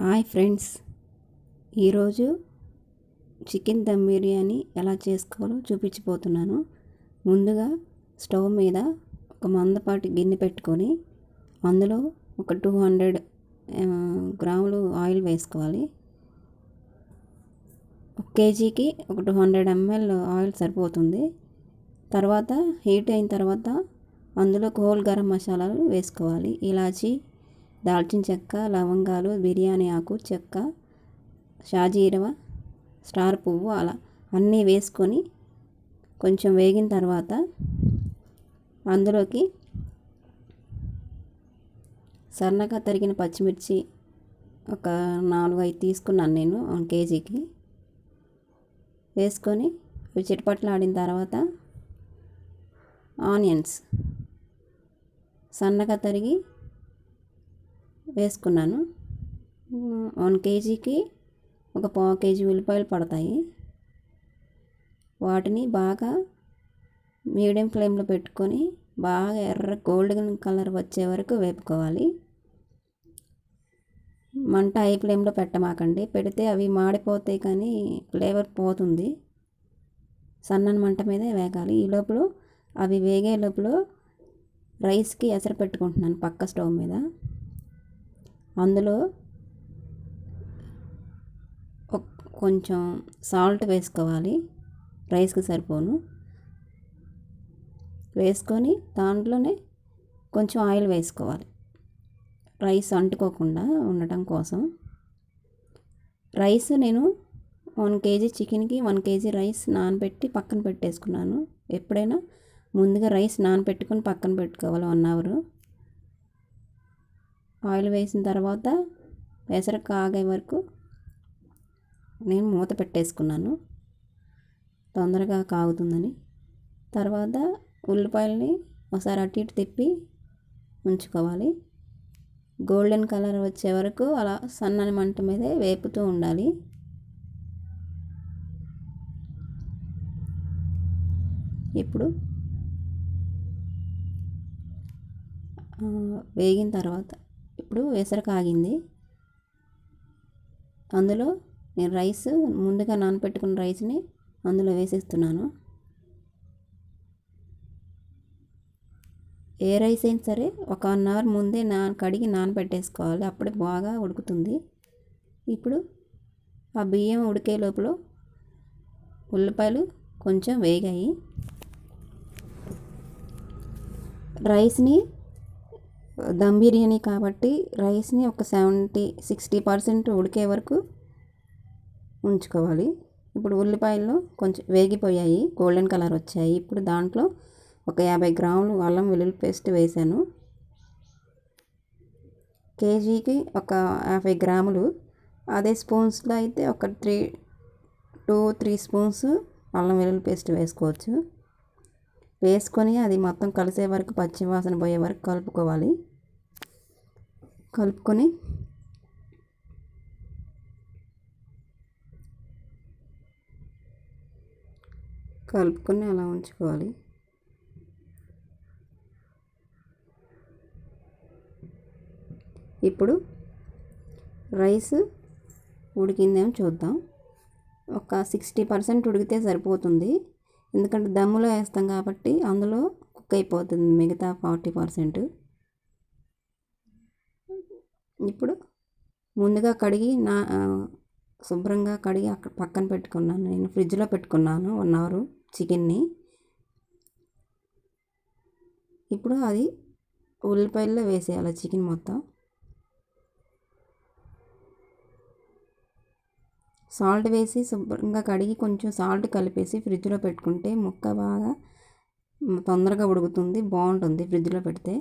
Hi friends. ఈరోజు chicken dum biryani ఎలా చేసుకోవాలో చూపించిపోతున్నాను ముందుగా స్టవ్ మీద ఒక మందపాటి గిన్నె పెట్టుకొని అందులో ఒక టూ హండ్రెడ్ గ్రాములు ఆయిల్ వేసుకోవాలి. ఒక కేజీకి ఒక టూ హండ్రెడ్ ఎంఎల్ ఆయిల్ సరిపోతుంది. తర్వాత హీట్ అయిన తర్వాత అందులో హోల్ గరం మసాలాలు వేసుకోవాలి. ఇలాచి దాల్చిన చెక్క లవంగాలు బిర్యానీ ఆకు చెక్క షాజీరవ స్టార్ పువ్వు అలా అన్నీ వేసుకొని కొంచెం వేగిన తర్వాత అందులోకి సన్నగా తరిగిన పచ్చిమిర్చి ఒక నాలుగు ఐదు తీసుకున్నాను నేను కేజీకి. వేసుకొని అవి చిటపట్లాడిన తర్వాత ఆనియన్స్ సన్నగా తరిగి వేసుకున్నాను. వన్ కేజీకి ఒక పావు కేజీ ఉల్లిపాయలు పడతాయి. వాటిని బాగా మీడియం ఫ్లేమ్లో పెట్టుకొని బాగా ఎర్ర గోల్డెన్ కలర్ వచ్చే వరకు వేపుకోవాలి. మంట హై ఫ్లేమ్లో పెట్టమాకండి. పెడితే అవి మాడిపోతాయి కానీ ఫ్లేవర్ పోతుంది. సన్నని మంట మీదే వేగాలి. ఈ లోపల అవి వేగే లోపల రైస్కి ఎసరు పెట్టుకుంటున్నాను పక్క స్టవ్ మీద. అందులో కొంచెం సాల్ట్ వేసుకోవాలి. రైస్కి సరిపోను. వేసుకొని దాంట్లోనే కొంచెం ఆయిల్ వేసుకోవాలి. రైస్ అంటుకోకుండా ఉండటం కోసం. రైస్ నేను వన్ కేజీ చికెన్కి వన్ కేజీ రైస్ నానబెట్టి పక్కన పెట్టేసుకున్నాను. ఎప్పుడైనా ముందుగా రైస్ నానబెట్టుకొని పక్కన పెట్టుకోవాలి వన్ అవర్. ఆయిల్ వేసిన తర్వాత పెసర కాగే వరకు నేను మూత పెట్టేసుకున్నాను. తొందరగా కాగుతుందని. తర్వాత ఉల్లిపాయలని ఒకసారి అటు ఇటు తిప్పి ఉంచుకోవాలి. గోల్డెన్ కలర్ వచ్చే వరకు అలా సన్నని మంట మీదే వేపుతూ ఉండాలి. ఇప్పుడు వేగిన తర్వాత ఇప్పుడు ఎసరు కాగింది అందులో నేను రైస్ ముందుగా నానబెట్టుకున్న రైస్ని అందులో వేసేస్తున్నాను. ఏ రైస్ అయినా సరే ఒక వన్ అవర్ ముందే నా కడిగి నానబెట్టేసుకోవాలి. అప్పుడే బాగా ఉడుకుతుంది. ఇప్పుడు ఆ బియ్యం ఉడికే లోపల ఉల్లిపాయలు కొంచెం వేగాయి. రైస్ని దమ్ బిర్యానీ కాబట్టి రైస్ని ఒక సెవెంటీ సిక్స్టీ పర్సెంట్ ఉడికే వరకు ఉంచుకోవాలి. ఇప్పుడు ఉల్లిపాయలు కొంచెం వేగిపోయాయి గోల్డెన్ కలర్ వచ్చాయి. ఇప్పుడు దాంట్లో ఒక యాభై గ్రాములు అల్లం వెల్లుల్లి పేస్ట్ వేసాను కేజీకి ఒక యాభై గ్రాములు అదే స్పూన్స్లో అయితే ఒక త్రీ టూ త్రీ స్పూన్స్ అల్లం వెల్లుల్లి పేస్ట్ వేసుకోవచ్చు. వేసుకొని అది మొత్తం కలిసే వరకు పచ్చి వాసన పోయే వరకు కలుపుకోవాలి. కలుపుకొని కలుపుకొని అలా ఉంచుకోవాలి. ఇప్పుడు రైస్ ఉడికిందేమో చూద్దాం. ఒక సిక్స్టీ పర్సెంట్ ఉడికితే సరిపోతుంది. ఎందుకంటే దమ్ములో వేస్తాం కాబట్టి అందులో కుక్ అయిపోతుంది మిగతా ఫార్టీ పర్సెంట్. ఇప్పుడు ముందుగా కడిగి నా శుభ్రంగా కడిగి అక్కడ పక్కన పెట్టుకున్నాను. నేను ఫ్రిడ్జ్లో పెట్టుకున్నాను వన్ అవర్ చికెన్ని. ఇప్పుడు అది ఉల్లిపాయల్లో వేసేయాలి చికెన్ మొత్తం. సాల్ట్ వేసి శుభ్రంగా కడిగి కొంచెం సాల్ట్ కలిపేసి ఫ్రిడ్జ్లో పెట్టుకుంటే ముక్క బాగా తొందరగా ఉడుకుతుంది బాగుంటుంది ఫ్రిడ్జ్లో పెడితే.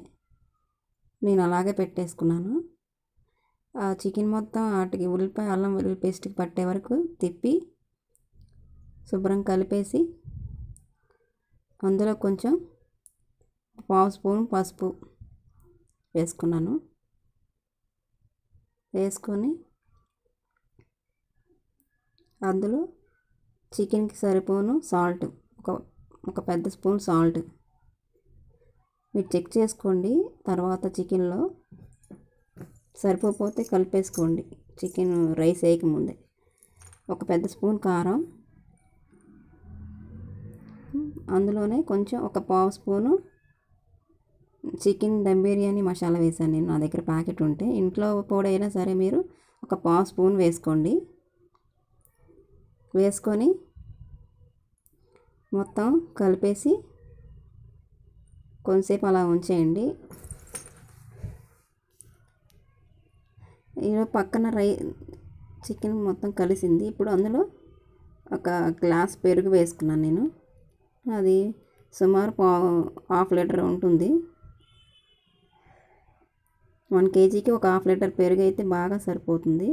నేను అలాగే పెట్టేసుకున్నాను. ఆ చికెన్ మొత్తం వాటికి ఉల్లిపాయ అల్లం వెల్లుల్లి పేస్ట్కి పట్టే వరకు తిప్పి శుభ్రం కలిపేసి అందులో కొంచెం పావు స్పూన్ పసుపు వేసుకున్నాను. వేసుకొని అందులో చికెన్కి సరిపోను సాల్ట్ ఒక ఒక పెద్ద స్పూన్ సాల్ట్. మీరు చెక్ చేసుకోండి తర్వాత చికెన్లో సరిపోతే కలిపేసుకోండి. చికెన్ రైస్ వేయకముందే ఒక పెద్ద స్పూన్ కారం. అందులోనే కొంచెం ఒక పావు స్పూను చికెన్ దమ్ బిర్యానీ మసాలా వేసాను నేను. నా దగ్గర ప్యాకెట్ ఉంటే. ఇంట్లో పొడైనా సరే మీరు ఒక పావు స్పూన్ వేసుకోండి. వేసుకొని మొత్తం కలిపేసి కొంతసేపు అలా ఉంచేయండి. ఈరోజు పక్కన రై చికెన్ మొత్తం కలిసింది. ఇప్పుడు అందులో ఒక గ్లాస్ పెరుగు వేసుకున్నాను నేను. అది సుమారు పా హాఫ్ లీటర్ ఉంటుంది. వన్ కేజీకి ఒక హాఫ్ లీటర్ పెరుగు అయితే బాగా సరిపోతుంది.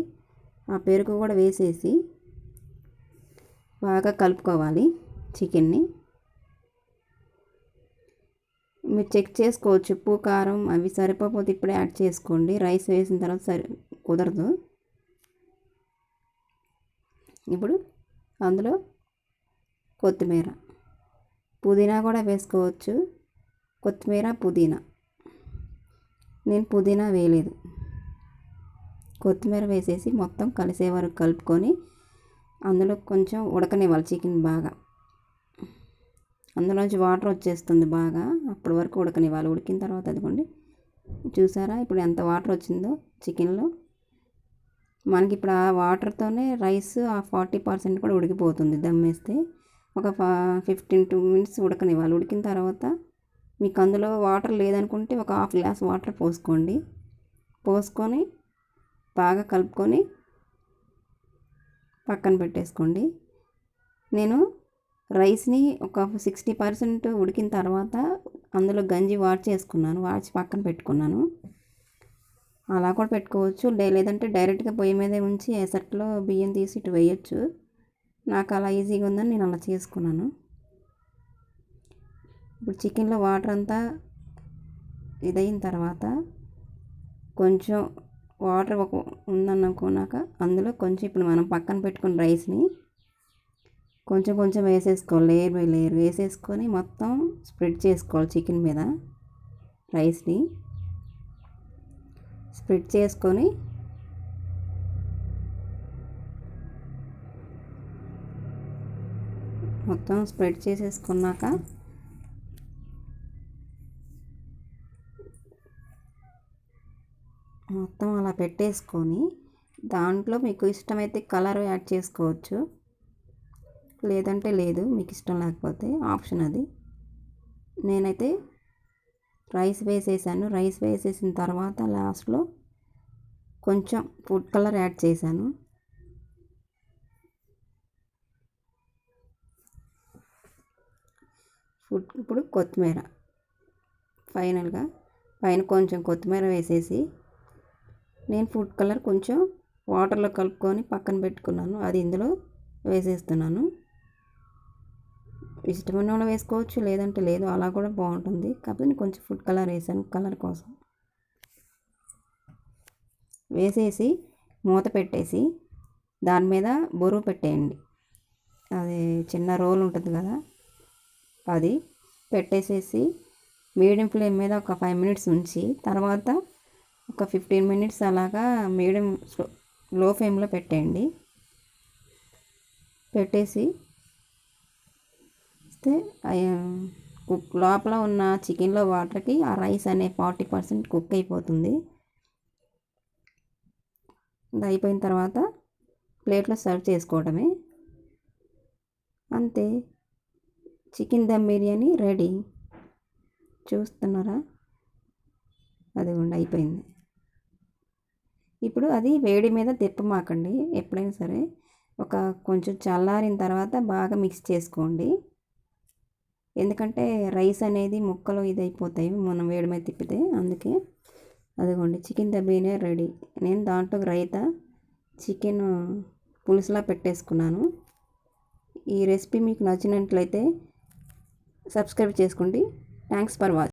ఆ పెరుగు కూడా వేసేసి బాగా కలుపుకోవాలి చికెన్ని. మీరు చెక్ చేసుకోవచ్చు. ఉప్పు కారం అవి సరిపోతే ఇప్పుడే యాడ్ చేసుకోండి. రైస్ వేసిన తర్వాత సరి కుదరదు. ఇప్పుడు అందులో కొత్తిమీర. పుదీనా కూడా వేసుకోవచ్చు. కొత్తిమీర పుదీనా. నేను పుదీనా వేయలేదు. కొత్తిమీర వేసేసి మొత్తం కలిసే వరకు కలుపుకొని అందులో కొంచెం ఉడకనివ్వాలి చికెన్ బాగా. అందులోంచి వాటర్ వచ్చేస్తుంది బాగా. అప్పటి వరకు ఉడకనివ్వాలి. ఉడికిన తర్వాత అదిగోండి. చూసారా? ఇప్పుడు ఎంత వాటర్ వచ్చిందో చికెన్లో. మనకి ఇప్పుడు ఆ వాటర్తోనే రైస్ ఆ ఫార్టీ పర్సెంట్ కూడా ఉడికిపోతుంది దమ్ వేస్తే ఒక ఫిఫ్టీన్ టూ మినిట్స్ ఉడకనివ్వాలి. ఉడికిన తర్వాత మీకు అందులో వాటర్ లేదనుకుంటే ఒక హాఫ్ గ్లాస్ వాటర్ పోసుకోండి. పోసుకొని బాగా కలుపుకొని పక్కన పెట్టేసుకోండి. నేను రైస్ని ఒక సిక్స్టీ పర్సెంట్ ఉడికిన తర్వాత అందులో గంజి వాడ్ చేసుకున్నాను. వాడ్చి పక్కన పెట్టుకున్నాను. అలా కూడా పెట్టుకోవచ్చు. లేదంటే డైరెక్ట్గా పొయ్యి మీదే ఉంచి ఎసట్లో బియ్యం తీసి ఇటు వేయచ్చు. నాకు అలా ఈజీగా ఉందని నేను అలా చేసుకున్నాను. ఇప్పుడు చికెన్లో వాటర్ అంతా ఇదైన తర్వాత కొంచెం వాటర్ ఒక ఉందనుకున్నాక అందులో కొంచెం ఇప్పుడు మనం పక్కన పెట్టుకున్న రైస్ని కొంచెం కొంచెం వేసేసుకోవాలి. లేయర్ బై లేయర్ వేసేసుకొని మొత్తం స్ప్రెడ్ చేసుకోవాలి చికెన్ మీద రైస్ని. స్ప్రెడ్ చేసుకొని మొత్తం స్ప్రెడ్ చేసేసుకున్నాక మొత్తం అలా పెట్టేసుకొని దాంట్లో మీకు ఇష్టమైతే కలర్ యాడ్ చేసుకోవచ్చు. లేదంటే లేదు మీకు ఇష్టం లేకపోతే ఆప్షన్ అది. నేనైతే రైస్ వేసేసాను. రైస్ వేసేసిన తర్వాత లాస్ట్లో కొంచెం ఫుడ్ కలర్ యాడ్ చేశాను. ఫుడ్ ఇప్పుడు కొత్తిమీర. ఫైనల్గా పైన కొంచెం కొత్తిమీర వేసేసి నేను ఫుడ్ కలర్ కొంచెం వాటర్లో కలుపుకొని పక్కన పెట్టుకున్నాను. అది ఇందులో వేసేస్తున్నాను. ఇష్టమైన వాళ్ళు వేసుకోవచ్చు లేదంటే లేదు అలా కూడా బాగుంటుంది. కాకపోతే నేను కొంచెం ఫుడ్ కలర్ వేసాను కలర్ కోసం. వేసేసి మూత పెట్టేసి దాని మీద బరువు పెట్టేయండి. అది చిన్న రోల్ ఉంటుంది కదా అది పెట్టేసేసి మీడియం ఫ్లేమ్ మీద ఒక ఫైవ్ మినిట్స్ ఉంచి తర్వాత ఒక ఫిఫ్టీన్ మినిట్స్ అలాగా మీడియం లో ఫ్లేమ్లో పెట్టేయండి. పెట్టేసి వేస్తే కుక్ లోపల ఉన్న చికెన్లో వాటర్కి ఆ రైస్ అనే ఫార్టీ పర్సెంట్ కుక్ అయిపోతుంది. అది అయిపోయిన తర్వాత ప్లేట్లో సర్వ్ చేసుకోవడమే. అంతే. Chicken dum biryani ready. చూస్తున్నారా? అది ఉండి అయిపోయింది. ఇప్పుడు అది వేడి మీద తిప్పమాకండి. ఎప్పుడైనా సరే ఒక కొంచెం చల్లారిన తర్వాత బాగా మిక్స్ చేసుకోండి. ఎందుకంటే రైస్ అనేది ముక్కలు ఇది అయిపోతాయి మనం వేడి తిప్పితే అందుకే. అదిగోండి చికెన్ దబ్బీనే రెడీ. నేను దాంట్లో రైతా చికెన్ పులుసులా పెట్టేసుకున్నాను. ఈ రెసిపీ మీకు నచ్చినట్లయితే సబ్స్క్రైబ్ చేసుకోండి. Thanks for watch